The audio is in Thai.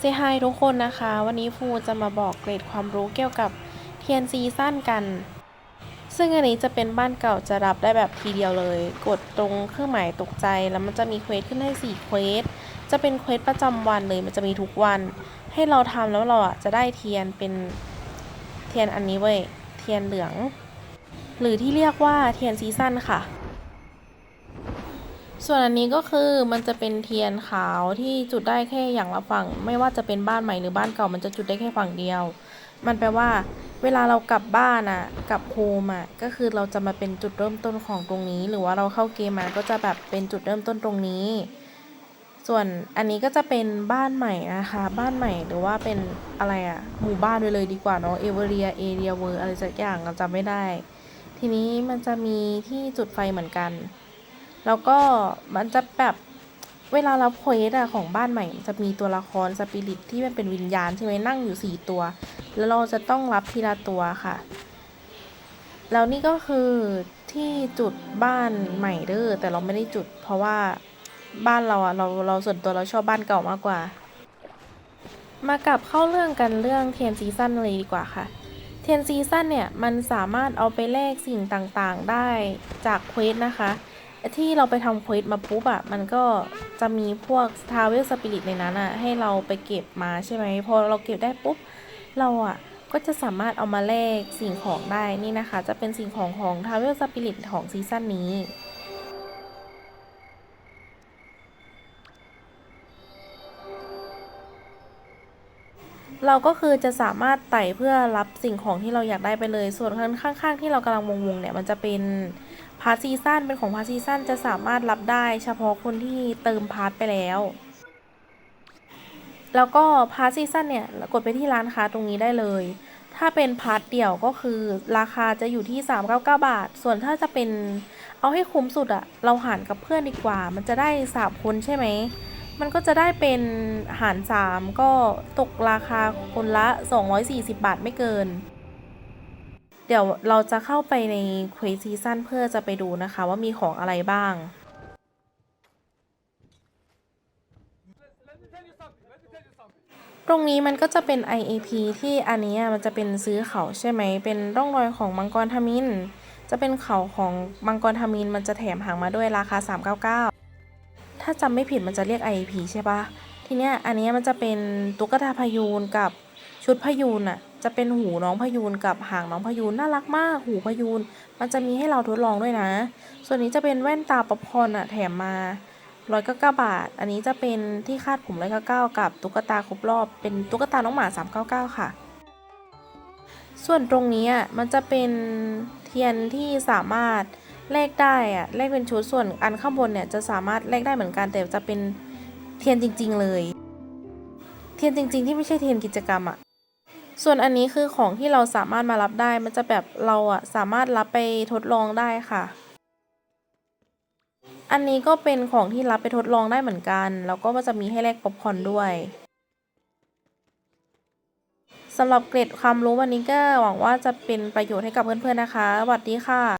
เซฮายทุกคนนะคะ วันนี้ฟูจะมาบอกเกรดความรู้เกี่ยวกับเทียนซีซั่นกัน ซึ่งอันนี้จะเป็นบ้านเก่าจะรับได้แบบทีเดียวเลย กดตรงเครื่องหมายตกใจ แล้วมันจะมีเควสขึ้นให้4เควสจะเป็นเควสประจำวันเลยมันจะมีทุกวัน ให้เราทำแล้วเราอะจะได้เทียนเป็นเทียนอันนี้เว้ยเทียนเหลือง หรือที่เรียกว่าเทียนซีซั่นค่ะ ส่วนอันนี้ก็คือมันจะเป็นเทียนขาวที่จุดได้แค่อย่างละฝั่ง ไม่ว่าจะเป็นบ้านใหม่หรือบ้านเก่ามันจะจุดได้แค่ฝั่งเดียว มันแปลว่า เวลาเรากลับบ้านอะกลับโฮมอะก็คือเราจะมาเป็นจุดเริ่มต้นของตรงนี้ หรือว่าเราเข้าเกมมาก็จะแบบเป็นจุดเริ่มต้นตรงนี้ ส่วนอันนี้ก็จะเป็นบ้านใหม่นะคะบ้านใหม่หรือว่าเป็นอะไรอะหมู่บ้านไปเลยดีกว่าเนาะเอเวอเรียเอเรียเวอร์อะไรสักอย่างเราจำไม่ได้ ทีนี้มันจะมีที่จุดไฟเหมือนกัน แล้วก็มันจะแบบเวลาเราเควสอะของบ้านใหม่จะมีตัวละครสปิริตที่มันเป็นวิญญาณใช่ไหมนั่งอยู่สี่ตัว แล้วเราจะต้องรับทีละตัวค่ะ แล้วนี่ก็คือที่จุดบ้านใหม่เด้อแต่เราไม่ได้จุด เพราะว่าบ้านเราอะเราเราส่วนตัวเราชอบบ้านเก่ามากกว่า มากลับเข้าเรื่องกันเรื่องเทียนซีซั่นเลยดีกว่าค่ะเทียนซีซั่นเนี่ยมันสามารถเอาไปแลกสิ่งต่างๆได้จากเควสนะคะ ที่เราไปทำเควสมาปุ๊บอะมันก็จะมีพวกทาวเวลสปิริตในนั้นอะให้เราไปเก็บมาใช่ไหมพอเราเก็บได้ปุ๊บ เราอะก็จะสามารถเอามาแลกสิ่งของได้นี่นะคะ จะเป็นสิ่งของของทาวเวลสปิริตของซีซั่นนี้ เราก็คือจะสามารถไต่เพื่อรับสิ่งของที่เราอยากได้ไปเลย ส่วนข้างๆ ที่เรากำลังวงๆเนี่ยมันจะเป็นพาร์ทซีซั่นเป็นของพาร์ทซีซั่นจะสามารถรับได้ เฉพาะคนที่เติมพาร์ทไปแล้ว แล้วก็พาร์ทซีซั่นเนี่ยกดไปที่ร้านค้าตรงนี้ได้เลย ถ้าเป็นพาร์ทเดี่ยวก็คือราคาจะอยู่ที่ 399 บาท ส่วนถ้าจะเป็นเอาให้คุ้มสุดอะเราหารกับเพื่อนดีกว่า มันจะได้สามคนใช่ไหม มันก็จะได้เป็นหาร 3 ก็ตกราคาคนละ 240 บาทไม่เกิน เดี๋ยวเราจะเข้าไปในเควสซีซั่นเพื่อจะไปดูนะคะว่ามีของอะไรบ้างตรงนี้มันก็จะเป็น IAP ที่อันนี้มันจะเป็นซื้อเขาใช่ไหม เป็นร่องรอยของมังกรทมิน จะเป็นเขาของมังกรทมินมันจะแถมหางมาด้วยราคา 399 ถ้าจำไม่ผิดมันจะเรียก IAP ใช่ปะทีเนี้ยอันนี้มันจะเป็นตุ๊กตาพยูนกับชุดพยูนอะจะเป็นหูน้องพยูนกับหางน้องพยูนน่ารักมาก หูพยูนมันจะมีให้เราทดลองด้วยนะ ส่วนนี้จะเป็นแว่นตาป๊อปคอร์นอะแถมมาร้อยเก้าเก้าบาท อันนี้จะเป็นที่คาดผมร้อยเก้าเก้ากับตุ๊กตาครบรอบ เป็นตุ๊กตาน้องหมาสามเก้าเก้าค่ะ ส่วนตรงนี้อะมันจะเป็นเทียนที่สามารถ แลกได้อะแลกเป็นชุดส่วนอันข้างบนเนี่ยจะสามารถแลกได้เหมือนกันแต่จะเป็นเทียนจริง ๆ เลย เทียนจริง ๆ ที่ไม่ใช่เทียนกิจกรรมอะส่วนอันนี้คือของที่เราสามารถมารับได้ มันจะแบบเราอะสามารถรับไปทดลองได้ค่ะ อันนี้ก็เป็นของที่รับไปทดลองได้เหมือนกัน แล้วก็มันจะมีให้แลกป๊อปคอนด้วยสำหรับเกร็ดความรู้วันนี้ก็หวังว่าจะเป็นประโยชน์ให้กับเพื่อนๆนะคะ สวัสดีค่ะ